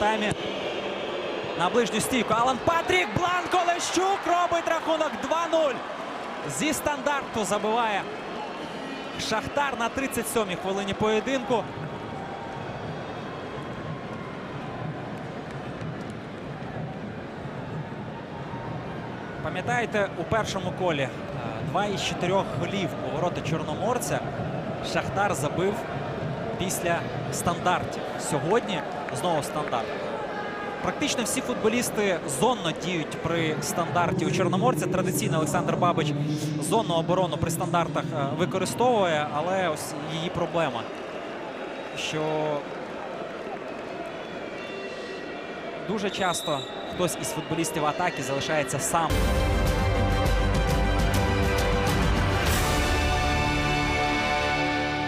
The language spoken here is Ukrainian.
таймі на ближню стійку. Алан Патрік Бланко Лещук робить рахунок 2-0. Зі стандарту забиває Шахтар на 37-й хвилині поєдинку. Пам'ятаєте, у першому колі е, два із чотирьох голів у ворота Чорноморця Шахтар забив після стандартів. Сьогодні знову стандарт. Практично всі футболісти зонно діють при стандарті у Чорноморця. Традиційно Олександр Бабич зонну оборону при стандартах е, використовує, але ось її проблема, що дуже часто хтось із футболістів атаки залишається сам